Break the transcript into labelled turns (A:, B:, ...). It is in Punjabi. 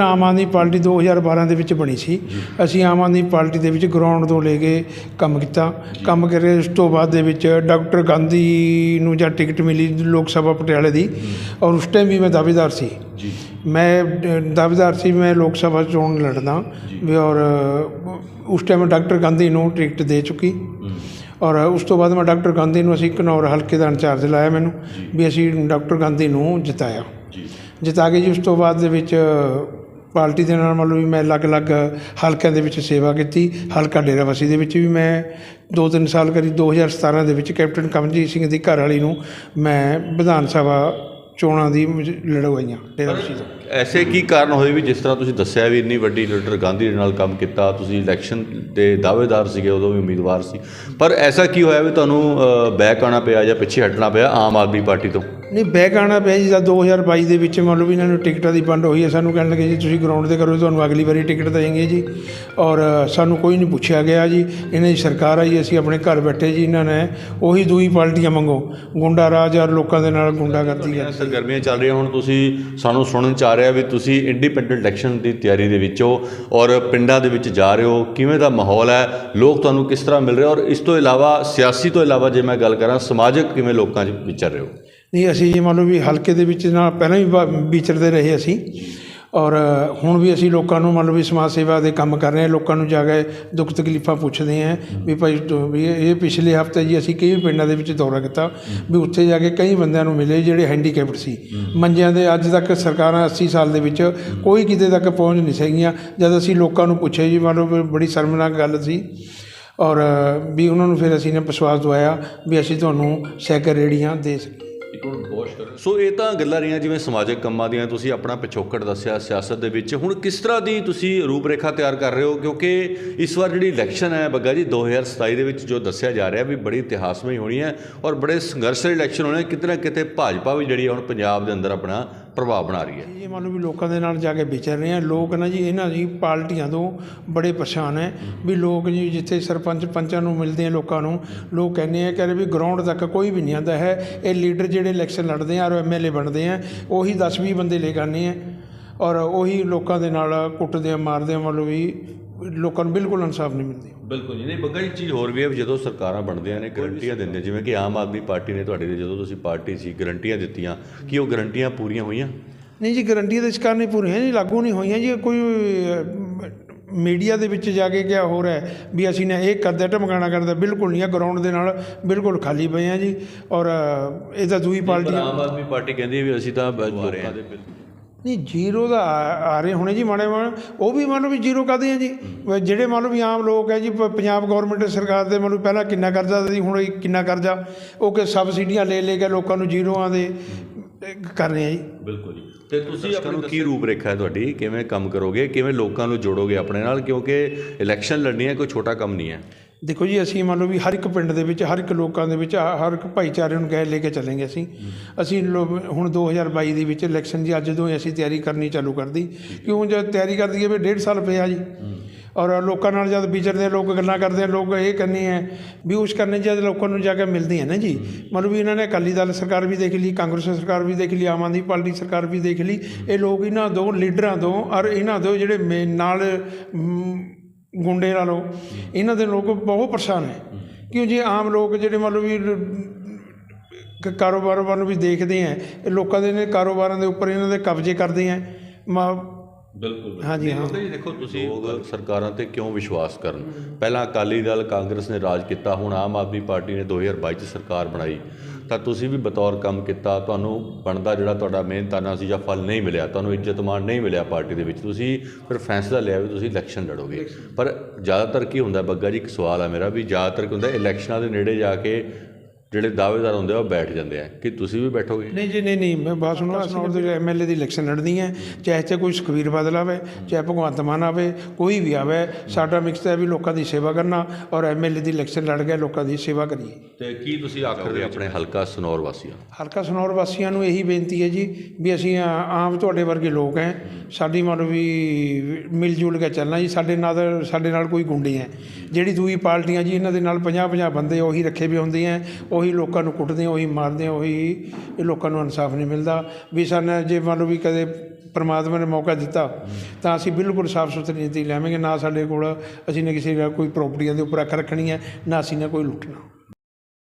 A: ਆਮ ਆਦਮੀ ਪਾਰਟੀ 2012 ਦੇ ਵਿੱਚ ਬਣੀ ਸੀ। ਅਸੀਂ ਆਮ ਆਦਮੀ ਪਾਰਟੀ ਦੇ ਵਿੱਚ ਗਰਾਊਂਡ ਤੋਂ ਲੈ ਕੇ ਕੰਮ ਕੀਤਾ। ਕੰਮ ਕਰੇ ਉਸ ਤੋਂ ਬਾਅਦ ਦੇ ਵਿੱਚ ਡਾਕਟਰ ਗਾਂਧੀ ਨੂੰ ਜਾਂ ਟਿਕਟ ਮਿਲੀ ਲੋਕ ਸਭਾ ਪਟਿਆਲੇ ਦੀ। ਔਰ ਉਸ ਟਾਈਮ ਵੀ ਮੈਂ ਦਾਅਵੇਦਾਰ ਸੀ। ਮੈਂ ਦਾਅਵੇਦਾਰ ਸੀ ਮੈਂ ਲੋਕ ਸਭਾ ਚੋਣ ਲੜਦਾ ਵੀ ਔਰ ਉਸ ਟਾਈਮ ਡਾਕਟਰ ਗਾਂਧੀ ਨੂੰ ਟਿਕਟ ਦੇ ਚੁੱਕੀ। ਔਰ ਉਸ ਤੋਂ ਬਾਅਦ ਮੈਂ ਡਾਕਟਰ ਗਾਂਧੀ ਨੂੰ ਅਸੀਂ ਘਨੌਰ ਹਲਕੇ ਦਾ ਇੰਚਾਰਜ ਲਾਇਆ ਮੈਨੂੰ। ਵੀ ਅਸੀਂ ਡਾਕਟਰ ਗਾਂਧੀ ਨੂੰ ਜਿਤਾਇਆ। ਜਿਤਾ ਕੇ ਜੀ ਉਸ ਤੋਂ ਬਾਅਦ ਦੇ ਵਿੱਚ ਪਾਰਟੀ ਦੇ ਨਾਲ ਮਤਲਬ ਵੀ ਮੈਂ ਅਲੱਗ-ਅਲੱਗ ਹਲਕਿਆਂ ਦੇ ਵਿੱਚ ਸੇਵਾ ਕੀਤੀ, ਹਲਕਾ ਡੇਰਾਬੱਸੀ ਦੇ ਵਿੱਚ ਵੀ ਮੈਂ 2-3 ਸਾਲ ਕਰੀ 2017 ਦੇ ਵਿੱਚ ਕੈਪਟਨ ਕਮਲਜੀਤ ਸਿੰਘ ਦੀ ਘਰ ਵਾਲੀ ਨੂੰ ਮੈਂ ਵਿਧਾਨ ਸਭਾ ਚੋਣਾਂ ਦੀ ਮੁਝ- ਲੜਵਾਈਆਂ ਡੇਰਾਬੱਸੀ ਤੋਂ।
B: ਐਸੇ ਕੀ ਕਾਰਨ ਹੋਏ ਵੀ ਜਿਸ ਤਰ੍ਹਾਂ ਤੁਸੀਂ ਦੱਸਿਆ ਵੀ ਇੰਨੀ ਵੱਡੀ ਲੀਡਰ ਗਾਂਧੀ ਦੇ ਨਾਲ ਕੰਮ ਕੀਤਾ ਤੁਸੀਂ ਇਲੈਕਸ਼ਨ ਦੇ ਦਾਅਵੇਦਾਰ ਸੀਗੇ ਉਦੋਂ ਵੀ ਉਮੀਦਵਾਰ ਸੀ। ਪਰ ਐਸਾ ਕੀ ਹੋਇਆ ਵੀ ਤੁਹਾਨੂੰ ਬੈਕ ਆਉਣਾ ਪਿਆ ਜਾਂ ਪਿੱਛੇ ਹਟਣਾ ਪਿਆ ਆਮ ਆਦਮੀ ਪਾਰਟੀ ਤੋਂ?
A: ਨਹੀਂ ਬੈਕ ਆਉਣਾ ਪਿਆ ਜੀ ਜਦ 2022 ਦੇ ਵਿੱਚ ਮੰਨ ਲਓ ਵੀ ਇਹਨਾਂ ਨੂੰ ਟਿਕਟਾਂ ਦੀ ਵੰਡ ਹੋਈ ਹੈ ਸਾਨੂੰ ਕਹਿਣ ਲੱਗੇ ਜੀ ਤੁਸੀਂ ਗਰਾਊਂਡ ਤੇ ਕਰੋ ਤੁਹਾਨੂੰ ਅਗਲੀ ਵਾਰੀ ਟਿਕਟ ਦੇਣਗੇ ਜੀ। ਔਰ ਸਾਨੂੰ ਕੋਈ ਨਹੀਂ ਪੁੱਛਿਆ ਗਿਆ ਜੀ ਇਹਨਾਂ ਦੀ ਸਰਕਾਰ ਆਈ ਅਸੀਂ ਆਪਣੇ ਘਰ ਬੈਠੇ ਜੀ ਇਹਨਾਂ ਨੇ ਉਹੀ ਦੂਈ ਪਾਰਟੀਆਂ ਮੰਗੋ। ਗੁੰਡਾ ਰਾਜ ਔਰ ਲੋਕਾਂ ਦੇ ਨਾਲ ਗੁੰਡਾਗਰਦੀ ਹੈ।
B: ਸਰਗਰਮੀਆਂ ਚੱਲ ਰਹੀਆਂ ਹੁਣ ਤੁਸੀਂ ਸਾਨੂੰ ਸੁਣਨ ਚ ਆ ਰਿਹਾ ਵੀ ਤੁਸੀਂ ਇੰਡੀਪੈਂਡੈਂਟ ਇਲੈਕਸ਼ਨ ਦੀ ਤਿਆਰੀ ਦੇ ਵਿੱਚ ਹੋ ਔਰ ਪਿੰਡਾਂ ਦੇ ਵਿੱਚ ਜਾ ਰਹੇ ਹੋ, ਕਿਵੇਂ ਦਾ ਮਾਹੌਲ ਹੈ, ਲੋਕ ਤੁਹਾਨੂੰ ਕਿਸ ਤਰ੍ਹਾਂ ਮਿਲ ਰਹੇ ਔਰ ਇਸ ਤੋਂ ਇਲਾਵਾ, ਸਿਆਸੀ ਤੋਂ ਇਲਾਵਾ ਜੇ ਮੈਂ ਗੱਲ ਕਰਾਂ, ਸਮਾਜਿਕ ਕਿਵੇਂ ਲੋਕਾਂ 'ਚ ਵਿਚਰ ਰਹੇ ਹੋ?
A: ਨਹੀਂ, ਅਸੀਂ ਜੀ ਮੰਨ ਲਓ ਵੀ ਹਲਕੇ ਦੇ ਵਿੱਚ ਨਾਲ ਪਹਿਲਾਂ ਵੀ ਵਿਚਰਦੇ ਰਹੇ ਅਸੀਂ। ਔਰ ਹੁਣ ਵੀ ਅਸੀਂ ਲੋਕਾਂ ਨੂੰ ਮੰਨ ਲਓ ਵੀ ਸਮਾਜ ਸੇਵਾ ਦੇ ਕੰਮ ਕਰ ਰਹੇ ਹਾਂ, ਲੋਕਾਂ ਨੂੰ ਜਾ ਕੇ ਦੁੱਖ ਤਕਲੀਫਾਂ ਪੁੱਛਦੇ ਹਾਂ ਵੀ ਭਾਈ ਤੂੰ- ਵੀ ਇਹ ਪਿਛਲੇ ਹਫ਼ਤੇ ਜੀ ਅਸੀਂ ਕਈ ਪਿੰਡਾਂ ਦੇ ਵਿੱਚ ਦੌਰਾ ਕੀਤਾ ਵੀ ਉੱਥੇ ਜਾ ਕੇ ਕਈ ਬੰਦਿਆਂ ਨੂੰ ਮਿਲੇ ਜਿਹੜੇ ਹੈਂਡੀਕੈਪਡ ਸੀ। ਮੰਜਿਆਂ ਦੇ ਅੱਜ ਤੱਕ ਸਰਕਾਰਾਂ 80 ਸਾਲ ਦੇ ਵਿੱਚ ਕੋਈ ਕਿਤੇ ਤੱਕ ਪਹੁੰਚ ਨਹੀਂ ਸकीਆਂ ਜਦ ਅਸੀਂ ਲੋਕਾਂ ਨੂੰ ਪੁੱਛਿਆ ਜੀ ਮੰਨ ਲਓ ਬੜੀ ਸ਼ਰਮਨਾਕ ਗੱਲ ਸੀ। ਔਰ ਵੀ ਉਹਨਾਂ ਨੂੰ ਫਿਰ ਅਸੀਂ ਨੇ ਵਿਸ਼ਵਾਸ ਦਵਾਇਆ ਵੀ ਅਸੀਂ ਤੁਹਾਨੂੰ ਸਾਈਕਲ ਰੇੜੀਆਂ ਦੇ ਸਕੀਏ।
B: ਸੋ ਇਹ ਤਾਂ ਗੱਲਾਂ ਰਹੀਆਂ ਜਿਵੇਂ ਸਮਾਜਿਕ ਕੰਮਾਂ ਦੀਆਂ, ਤੁਸੀਂ ਆਪਣਾ ਪਿਛੋਕੜ ਦੱਸਿਆ ਸਿਆਸਤ ਦੇ ਵਿੱਚ। ਹੁਣ ਕਿਸ ਤਰ੍ਹਾਂ ਦੀ ਤੁਸੀਂ ਰੂਪਰੇਖਾ ਤਿਆਰ ਕਰ ਰਹੇ ਹੋ? ਕਿਉਂਕਿ ਇਸ ਵਾਰ ਜਿਹੜੀ ਇਲੈਕਸ਼ਨ ਹੈ ਬੱਗਾ ਜੀ 2027 ਦੇ ਵਿੱਚ ਜੋ ਦੱਸਿਆ ਜਾ ਰਿਹਾ ਵੀ ਬੜੀ ਇਤਿਹਾਸਮਈ ਹੋਣੀ ਹੈ ਔਰ ਬੜੇ ਸੰਘਰਸ਼ ਇਲੈਕਸ਼ਨ ਹੋਣੇ ਕਿਤੇ ਨਾ ਕਿਤੇ ਭਾਜਪਾ ਵੀ ਜਿਹੜੀ ਹੈ ਹੁਣ ਪੰਜਾਬ ਦੇ ਅੰਦਰ ਆਪਣਾ ਪ੍ਰਭਾਵ ਬਣਾ ਰਹੀ ਹੈ।
A: ਇਹ ਮੰਨ ਲਓ ਵੀ ਲੋਕਾਂ ਦੇ ਨਾਲ ਜਾ ਕੇ ਵਿਚਰ ਰਹੇ ਆ ਲੋਕ ਨਾ ਜੀ, ਇਹਨਾਂ ਦੀ ਪਾਰਟੀਆਂ ਤੋਂ ਬੜੇ ਪਰੇਸ਼ਾਨ ਹੈ। ਵੀ ਲੋਕ ਜੀ, ਜਿੱਥੇ ਸਰਪੰਚ ਪੰਚਾਂ ਨੂੰ ਮਿਲਦੇ ਆ ਲੋਕਾਂ ਨੂੰ, ਲੋਕ ਕਹਿੰਦੇ ਆ ਕਿ ਵੀ ਗਰਾਊਂਡ ਤੱਕ ਕੋਈ ਵੀ ਨਹੀਂ ਆਉਂਦਾ ਹੈ। ਇਹ ਲੀਡਰ ਜਿਹੜੇ ਇਲੈਕਸ਼ਨ ਲੜਦੇ ਆ ਔਰ ਐਮਐਲਏ ਬਣਦੇ ਆ, ਉਹੀ 10-20 ਬੰਦੇ ਲੈ ਕੇ ਆਉਂਦੇ ਆ। ਔਰ ਉਹੀ ਲੋਕਾਂ ਦੇ ਨਾਲ ਕੁੱਟਦੇ ਆ, ਮਾਰਦੇ ਆ, ਮੰਨ ਲਓ ਵੀ ਲੋਕਾਂ ਨੂੰ ਬਿਲਕੁਲ ਇਨਸਾਫ ਨਹੀਂ ਮਿਲਦੀ।
B: ਬਿਲਕੁਲ ਜੀ। ਨਹੀਂ ਬੱਗਾ ਜੀ ਚੀਜ਼ ਹੋਰ ਵੀ ਹੈ ਜਦੋਂ ਸਰਕਾਰਾਂ ਬਣਦੀਆਂ ਨੇ ਗਰੰਟੀਆਂ ਦਿੰਦੀਆਂ ਜਿਵੇਂ ਕਿ ਆਮ ਆਦਮੀ ਪਾਰਟੀ ਨੇ ਤੁਹਾਡੇ ਦੇ ਜਦੋਂ ਤੁਸੀਂ ਪਾਰਟੀ ਸੀ ਗਰੰਟੀਆਂ ਦਿੱਤੀਆਂ ਕੀ ਉਹ ਗਰੰਟੀਆਂ ਪੂਰੀਆਂ ਹੋਈਆਂ?
A: ਨਹੀਂ ਜੀ ਗਰੰਟੀ ਦੇ ਸ਼ਿਕਾਰ ਨਹੀਂ ਪੂਰੀਆਂ ਜੀ ਲਾਗੂ ਨਹੀਂ ਹੋਈਆਂ ਜੀ। ਕੋਈ ਮੀਡੀਆ ਦੇ ਵਿੱਚ ਜਾ ਕੇ ਕਿਆ ਹੋ ਰਿਹਾ ਹੈ ਵੀ ਅਸੀਂ ਨੇ ਇਹ ਕਰਦਾ ਢਮਕਾਣਾ ਕਰਦਾ ਬਿਲਕੁਲ ਨਹੀਂ ਆ ਗਰਾਊਂਡ ਦੇ ਨਾਲ ਬਿਲਕੁਲ ਖਾਲੀ ਪਏ ਆ ਜੀ। ਔਰ ਇਹ ਤਾਂ ਦੂਈ ਪਾਰਟੀ
B: ਆਮ ਆਦਮੀ ਪਾਰਟੀ ਕਹਿੰਦੀ ਵੀ ਅਸੀਂ ਤਾਂ ਲੋਕਾਂ ਦੇ ਬਿੱਲ
A: ਨਹੀਂ ਜ਼ੀਰੋ ਦਾ ਆ ਰਹੇ ਹੋਣੇ ਜੀ ਮਾੜੇ ਮਾੜੇ। ਉਹ ਵੀ ਮੰਨ ਲਓ ਵੀ ਜ਼ੀਰੋ ਕਾਹਦੇ ਆ ਜੀ? ਜਿਹੜੇ ਮੰਨ ਲਓ ਵੀ ਆਮ ਲੋਕ ਹੈ ਜੀ ਪੰਜਾਬ ਗਵਰਨਮੈਂਟ ਸਰਕਾਰ ਦੇ ਮੰਨ ਲਓ ਪਹਿਲਾਂ ਕਿੰਨਾ ਕਰਜ਼ਾ ਸੀ ਹੁਣ ਕਿੰਨਾ ਕਰਜ਼ਾ? ਉਹ ਕਿ ਸਬਸਿਡੀਆਂ ਲੈ ਲੈ ਕੇ ਲੋਕਾਂ ਨੂੰ ਜ਼ੀਰੋਆਂ ਦੇ ਕਰ ਰਹੇ ਆ ਜੀ।
B: ਬਿਲਕੁਲ ਜੀ। ਤੇ ਤੁਸੀਂ ਆਪਾਂ ਨੂੰ ਕੀ ਰੂਪਰੇਖਾ ਹੈ ਤੁਹਾਡੀ? ਕਿਵੇਂ ਕੰਮ ਕਰੋਗੇ? ਕਿਵੇਂ ਲੋਕਾਂ ਨੂੰ ਜੋੜੋਗੇ ਆਪਣੇ ਨਾਲ? ਕਿਉਂਕਿ ਇਲੈਕਸ਼ਨ ਲੜਨੀ ਹੈ ਕੋਈ ਛੋਟਾ ਕੰਮ ਨਹੀਂ ਹੈ।
A: ਦੇਖੋ ਜੀ ਅਸੀਂ ਮੰਨ ਲਓ ਵੀ ਹਰ ਇੱਕ ਪਿੰਡ ਦੇ ਵਿੱਚ ਹਰ ਇੱਕ ਲੋਕਾਂ ਦੇ ਵਿੱਚ ਹਰ ਇੱਕ ਭਾਈਚਾਰੇ ਨੂੰ ਗਏ ਲੈ ਕੇ ਚੱਲਾਂਗੇ ਅਸੀਂ। ਅਸੀਂ ਲੋ- ਹੁਣ 2022 ਦੇ ਵਿੱਚ ਇਲੈਕਸ਼ਨ ਦੀ ਅੱਜ ਤੋਂ ਹੀ ਅਸੀਂ ਤਿਆਰੀ ਕਰਨੀ ਚਾਲੂ ਕਰਦੀ ਕਿਉਂ ਜਦ ਤਿਆਰੀ ਕਰਦੀ ਹੈ ਵੀ ਡੇਢ ਸਾਲ ਪਿਆ ਜੀ। ਔਰ ਲੋਕਾਂ ਨਾਲ ਜਦ ਵਿਚਰਦੇ ਆ, ਲੋਕ ਗੱਲਾਂ ਕਰਦੇ ਆ ਲੋਕ ਇਹ ਕਹਿੰਦੇ ਹੈ ਵੀ ਉਸ ਕਰਨੇ ਜਦ ਲੋਕਾਂ ਨੂੰ ਜਾ ਕੇ ਮਿਲਦੇ ਹੈ ਨਾ ਜੀ। ਮਤਲਬ ਵੀ ਇਹਨਾਂ ਨੇ ਅਕਾਲੀ ਦਲ ਸਰਕਾਰ ਵੀ ਦੇਖ ਲਈ ਕਾਂਗਰਸ ਸਰਕਾਰ ਵੀ ਦੇਖ ਲਈ ਆਮ ਆਦਮੀ ਪਾਰਟੀ ਸਰਕਾਰ ਵੀ ਦੇਖ ਲਈ। ਇਹ ਲੋਕ ਇਹਨਾਂ ਦੋ ਲੀਡਰਾਂ ਤੋਂ ਔਰ ਇਹਨਾਂ ਦੋ ਜਿਹੜੇ ਮੇ- ਨਾਲ ਗੁੰਡੇ ਲਾ ਲਓ। ਇਹਨਾਂ ਦੇ ਲੋਕ ਬਹੁਤ ਪਰੇਸ਼ਾਨ ਹੈ। ਕਿਉਂ ਜੀ ਆਮ ਲੋਕ ਜਿਹੜੇ ਮੰਨ ਲਓ ਵੀ ਕਾਰੋਬਾਰ ਵੱਲ ਵੀ ਦੇਖਦੇ ਆ। ਇਹ ਲੋਕਾਂ ਦੇ ਨੇ ਕਾਰੋਬਾਰਾਂ ਦੇ ਉੱਪਰ ਇਹਨਾਂ ਦੇ ਕਬਜ਼ੇ ਕਰਦੇ ਆ।
B: ਬਿਲਕੁਲ
A: ਹਾਂਜੀ ਹਾਂ।
B: ਜੀ ਦੇਖੋ ਤੁਸੀਂ ਲੋਕ ਸਰਕਾਰਾਂ ਤੇ ਕਿਉਂ ਵਿਸ਼ਵਾਸ ਕਰਨ? ਪਹਿਲਾਂ ਅਕਾਲੀ ਦਲ ਕਾਂਗਰਸ ਨੇ ਰਾਜ ਕੀਤਾ ਹੁਣ ਆਮ ਆਦਮੀ ਪਾਰਟੀ ਨੇ 2022 ਚ ਸਰਕਾਰ ਬਣਾਈ। ਤਾਂ ਤੁਸੀਂ ਵੀ ਬਤੌਰ ਕੰਮ ਕੀਤਾ ਤੁਹਾਨੂੰ ਬਣਦਾ ਜਿਹੜਾ ਤੁਹਾਡਾ ਮਿਹਨਤਾਨਾ ਸੀ ਜਾਂ ਫਲ ਨਹੀਂ ਮਿਲਿਆ ਤੁਹਾਨੂੰ ਇੱਜ਼ਤ ਮਾਣ ਨਹੀਂ ਮਿਲਿਆ ਪਾਰਟੀ ਦੇ ਵਿੱਚ ਤੁਸੀਂ ਫਿਰ ਫੈਸਲਾ ਲਿਆ ਵੀ ਤੁਸੀਂ ਇਲੈਕਸ਼ਨ ਲੜੋਗੇ। ਪਰ ਜ਼ਿਆਦਾਤਰ ਕੀ ਹੁੰਦਾ ਬੱਗਾ ਜੀ ਇੱਕ ਸਵਾਲ ਆ ਮੇਰਾ ਵੀ ਜ਼ਿਆਦਾਤਰ ਕੀ ਹੁੰਦਾ ਇਲੈਕਸ਼ਨਾਂ ਦੇ ਨੇੜੇ ਜਾ ਕੇ ਜਿਹੜੇ ਦਾਅਵੇਦਾਰ ਹੁੰਦੇ ਆ ਉਹ ਬੈਠ ਜਾਂਦੇ ਆ। ਕਿ ਤੁਸੀਂ ਵੀ ਬੈਠੋਗੇ?
A: ਨਹੀਂ ਜੀ ਨਹੀਂ ਨਹੀਂ ਮੈਂ ਬਾਤ ਸੁਣੋ ਅਸੀਂ ਦੇ ਐਮਐਲਏ ਦੀ ਇਲੈਕਸ਼ਨ ਲੜਨੀ ਹੈ ਚਾਹੇ ਤੇ ਕੋਈ ਸੁਖਵੀਰ ਬਾਦਲ ਆਵੇ ਚਾਹੇ ਭਗਵੰਤ ਮਾਨ ਆਵੇ ਕੋਈ ਵੀ ਆਵੇ ਸਾਡਾ ਮਿਕਸ ਹੈ ਵੀ ਲੋਕਾਂ ਦੀ ਸੇਵਾ ਕਰਨਾ ਔਰ ਐਮਐਲਏ ਦੀ ਇਲੈਕਸ਼ਨ ਲੜ ਕੇ ਲੋਕਾਂ ਦੀ ਸੇਵਾ ਕਰੀਏ।
B: ਤੇ ਕੀ ਤੁਸੀਂ ਆਖਰ ਆਪਣੇ ਹਲਕਾ ਸਨੌਰ ਵਾਸੀਆਂ
A: ਹਲਕਾ ਸਨੌਰ ਵਾਸੀਆਂ ਨੂੰ ਇਹੀ ਬੇਨਤੀ ਹੈ ਜੀ ਵੀ ਅਸੀਂ ਆ- ਆਮ ਤੁਹਾਡੇ ਵਰਗੇ ਲੋਕ ਹੈ ਸਾਡੀ ਮਨ ਵੀ ਮਿਲ ਜੁਲ ਕੇ ਚੱਲਣਾ ਜੀ ਸਾਡੇ ਨਾਲ ਸਾਡੇ ਨਾਲ ਕੋਈ ਗੁੰਡੇ ਹੈ। ਜਿਹੜੀ ਦੂਈ ਪਾਰਟੀਆਂ ਜੀ ਇਹਨਾਂ ਦੇ ਨਾਲ 50 50 ਬੰਦੇ ਉਹੀ ਰੱਖੇ ਵੀ ਹੁੰਦੇ ਹੈ ਉਹੀ ਲੋਕਾਂ ਨੂੰ ਕੁੱਟਦੇ ਉਹੀ ਮਾਰਦੇ ਉਹੀ ਇਹ ਲੋਕਾਂ ਨੂੰ ਇਨਸਾਫ ਨਹੀਂ ਮਿਲਦਾ। ਵੀ ਸਾਨੂੰ ਜੇ ਮੰਨ ਲਓ ਵੀ ਕਦੇ ਪਰਮਾਤਮਾ ਨੇ ਮੌਕਾ ਦਿੱਤਾ, ਤਾਂ ਅਸੀਂ ਬਿਲਕੁਲ ਸਾਫ਼ ਸੁਥਰੀ ਨੀਤੀ ਲਿਆਵਾਂਗੇ ਨਾ ਸਾਡੇ ਕੋਲ ਅਸੀਂ ਨੇ ਕਿਸੇ ਕੋਈ ਪ੍ਰਾਪਰਟੀਆਂ ਦੇ ਉੱਪਰ ਅੱਖ ਰੱਖਣੀ ਹੈ ਨਾ ਅਸੀਂ ਨੇ ਕੋਈ ਲੁੱਟਣਾ।